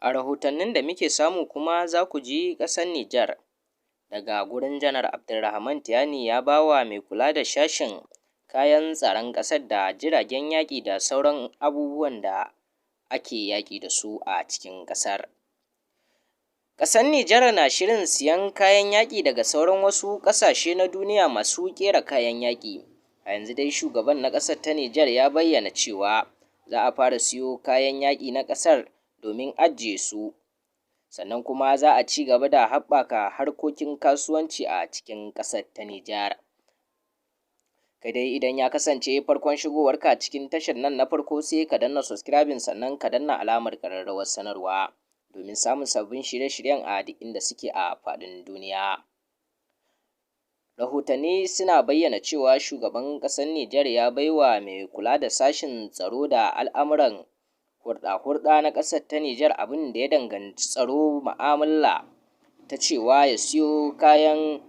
A rahotannin da muke samu kuma za ku ji ƙasar Nijar daga gurin Janar Abdurrahman Tiyani ya ba wa mai kula da shashin kayan tsaron ƙasar da jiragen yaƙi da sauran abubuwan da ake yaƙi da su a cikin ƙasar. Ƙasar Nijar na shirin siyan kayan yaƙi daga sauran wasu ƙasashe na duniya masu ƙera kayan yaƙi. A yanzu dai shugaban na ƙasar ta Nijar ya bayyana cewa za a fara siyo kayan yaƙi na ƙasar domin ajiye su, sannan kuma za a ci gaba da haɓaka harkokin kasuwanci a cikin ƙasar ta Nijar. Kai dai idan ya kasance farkon shigowarka cikin tashar nan na farko sai ka danna subscribing sannan ka danna alamar ƙararrawar sanarwa domin samun sabbin shirye-shiryen a duk inda suke a faɗin duniya. Rahotanni suna bayyana cewa shugaban ƙasar Nijar ya bai wa mai kula da sashen tsaro da al'amuran hurɗa-hurɗa na ƙasar ta Nijar abin da ya danganci tsaro ma'amala ta cewa ya siyo kayan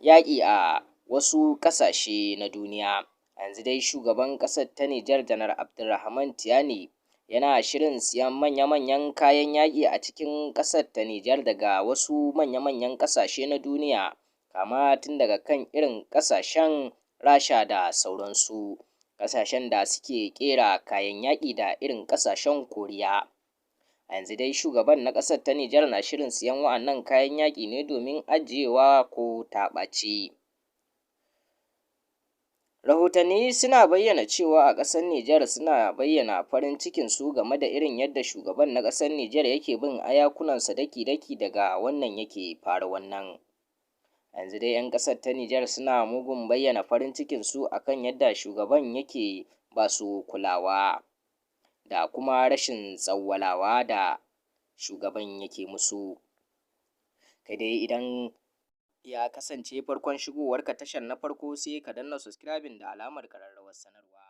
yaƙi a wasu ƙasashe na duniya. A yanzu dai shugaban ƙasar ta Nijar Janar Abdurrahman Tiyani yana shirin siyan manya-manyan kayan yaƙi a cikin ƙasar ta Nijar daga wasu manya-manyan ƙasashe na duniya kama tun daga kan irin ƙasashen Rasha da sauransu. Ƙasashen da suke ƙera kayan yaƙi da irin ƙasashen Koriya. A yanzu dai shugaban na ƙasar ta Nijar na shirin siyan wa'annan kayan yaƙi ne domin ajiyewa ko ta ɓaci. Rahotanni suna bayyana cewa a ƙasar Nijar suna bayyana farin cikinsu game da irin yadda shugaban na ƙasar Nijar yake bin ayakunansa daki-daki daga wannan yake fara wannan. Yanzu dai 'yan ƙasar ta Nijar suna mugun bayyana farin cikinsu a kan yadda shugaban yake ba su kulawa da kuma rashin tsawwalawa da shugaban yake musu. Kai dai idan ya kasance farkon shigowarka tashar na farko sai ka danna subscribing da alamar ƙararrawar sanarwa.